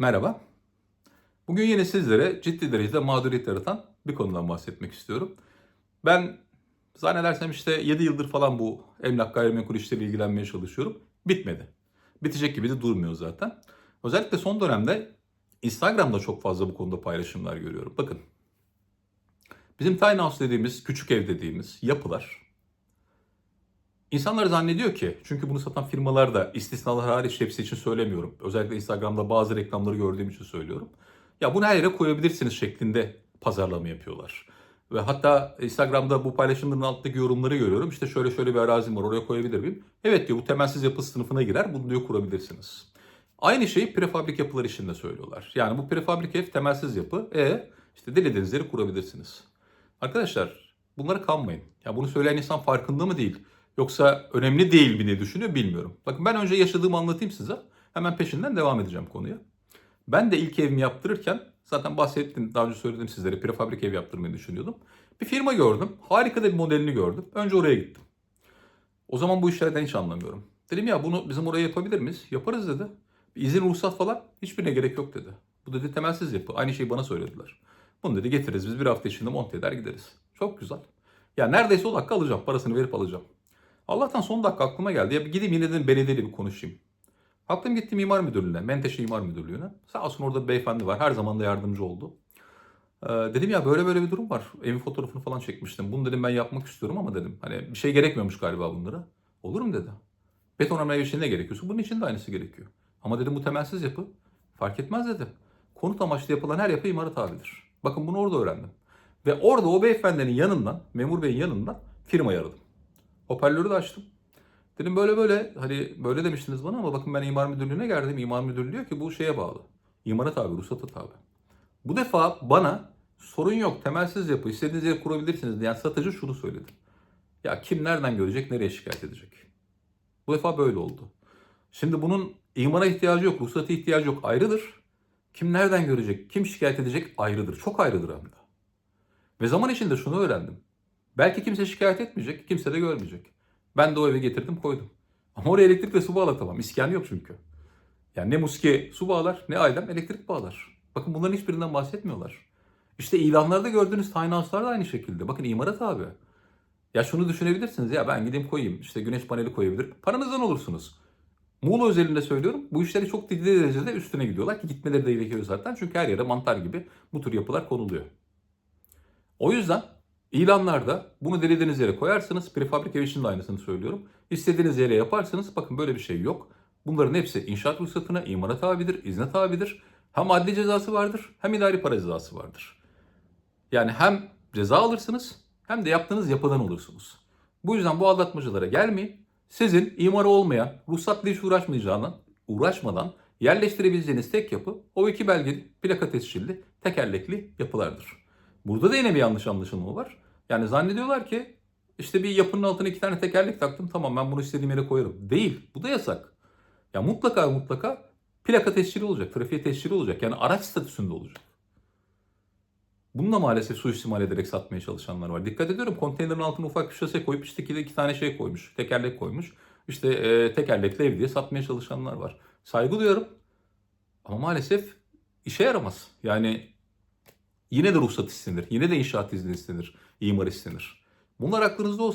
Merhaba. Bugün yine sizlere ciddi derecede mağduriyet yaratan bir konudan bahsetmek istiyorum. Ben zannedersem işte 7 yıldır falan bu emlak gayrimenkul işleriyle ilgilenmeye çalışıyorum. Bitmedi. Bitecek gibi de durmuyor zaten. Özellikle son dönemde Instagram'da çok fazla bu konuda paylaşımlar görüyorum. Bakın. Bizim tiny house dediğimiz, küçük ev dediğimiz yapılar İnsanlar zannediyor ki, çünkü bunu satan firmalar da istisnalar hariç hepsi için söylemiyorum. Özellikle Instagram'da bazı reklamları gördüğüm için söylüyorum. Ya bunu her yere koyabilirsiniz şeklinde pazarlama yapıyorlar. Ve hatta Instagram'da bu paylaşımların altındaki yorumları görüyorum. İşte şöyle şöyle bir arazim var oraya koyabilir miyim? Evet diyor bu temelsiz yapı sınıfına girer bunu diyor kurabilirsiniz. Aynı şeyi prefabrik yapılar için de söylüyorlar. Yani bu prefabrik ev temelsiz yapı. E işte dilediğiniz yeri kurabilirsiniz. Arkadaşlar bunlara kanmayın. Ya bunu söyleyen insan farkında mı değil? Yoksa önemli değil mi diye düşünüyor bilmiyorum. Bakın ben önce yaşadığımı anlatayım size. Hemen peşinden devam edeceğim konuya. Ben de ilk evimi yaptırırken zaten bahsettim daha önce söyledim sizlere prefabrik ev yaptırmayı düşünüyordum. Bir firma gördüm. Harika da bir modelini gördüm. Önce oraya gittim. O zaman bu işlerden hiç anlamıyorum. Dedim ya bunu bizim oraya yapabilir miyiz? Yaparız dedi. İzin ruhsat falan hiçbirine gerek yok dedi. Bu dedi temelsiz yapı. Aynı şeyi bana söylediler. Bunu dedi getiririz biz bir hafta içinde monte eder gideriz. Çok güzel. Ya neredeyse o dakika alacağım. Parasını verip alacağım. Allah'tan son dakika aklıma geldi. Ya bir gideyim yine dedim belediyeyle bir konuşayım. Kalktım gittim imar müdürlüğüne, Menteşe İmar Müdürlüğü'ne. Sağ olsun orada bir beyefendi var. Her zaman da yardımcı oldu. Ee, dedim ya böyle böyle bir durum var. Evin fotoğrafını falan çekmiştim. Bunu dedim ben yapmak istiyorum ama dedim. Hani bir şey gerekmiyormuş galiba bunlara. Olur mu dedi. Betonarme için ne gerekiyorsa bunun için de aynısı gerekiyor. Ama dedim bu temelsiz yapı. Fark etmez dedi. Konut amaçlı yapılan her yapı imara tabidir. Bakın bunu orada öğrendim. Ve orada o beyefendinin yanından, memur beyin yanından firmayı aradım. Hoparlörü de açtım. Dedim böyle böyle hani böyle demiştiniz bana ama bakın ben imar müdürlüğüne geldim. İmar müdürlüğü diyor ki bu şeye bağlı. İmara tabi, ruhsata tabi. Bu defa bana sorun yok temelsiz yapı istediğiniz yere kurabilirsiniz diyen satıcı şunu söyledi. Ya kim nereden görecek nereye şikayet edecek? Bu defa böyle oldu. Şimdi bunun imara ihtiyacı yok, ruhsata ihtiyacı yok ayrıdır. Kim nereden görecek, kim şikayet edecek ayrıdır. Çok ayrıdır hem de. Ve zaman içinde şunu öğrendim. Belki kimse şikayet etmeyecek, kimse de görmeyecek. Ben de o eve getirdim koydum. Ama oraya elektrik ve su bağlatamam. İskan yok çünkü. Yani ne muske su bağlar ne ailem elektrik bağlar. Bakın bunların hiçbirinden bahsetmiyorlar. İşte ilanlarda gördüğünüz tiny house'lar da aynı şekilde. Bakın imara tabi. Ya şunu düşünebilirsiniz ya ben gideyim koyayım işte güneş paneli koyabilirim. Paranızdan olursunuz. Muğla özelinde söylüyorum bu işleri çok ciddi derecede üstüne gidiyorlar ki gitmeleri de gerekiyor zaten. Çünkü her yere mantar gibi bu tür yapılar konuluyor. O yüzden ilanlarda bunu dilediğiniz yere koyarsınız. Prefabrik ev için de aynısını söylüyorum. İstediğiniz yere yaparsınız. Bakın böyle bir şey yok. Bunların hepsi inşaat ruhsatına, imara tabidir, izne tabidir. Hem adli cezası vardır hem idari para cezası vardır. Yani hem ceza alırsınız hem de yaptığınız yapıdan olursunuz. Bu yüzden bu aldatmacılara gelmeyin. Sizin imarı olmayan, ruhsatla hiç uğraşmayacağından, uğraşmadan yerleştirebileceğiniz tek yapı o iki belgeli, plaka tescilli, tekerlekli yapılardır. Burada da yine bir yanlış anlaşılma var. Yani zannediyorlar ki işte bir yapının altına iki tane tekerlek taktım tamam ben bunu istediğim yere koyarım. Değil. Bu da yasak. Ya mutlaka mutlaka plaka tescili olacak, trafiğe tescili olacak. Yani araç statüsünde olacak. Bununla maalesef suistimal ederek satmaya çalışanlar var. Dikkat ediyorum konteynerin altına ufak bir şase koyup işte iki, tane şey koymuş, tekerlek koymuş. İşte e, tekerlekli ev diye satmaya çalışanlar var. Saygı duyuyorum ama maalesef işe yaramaz. Yani yine de ruhsat istenir, yine de inşaat izni istenir, imar istenir. Bunlar aklınızda olsun.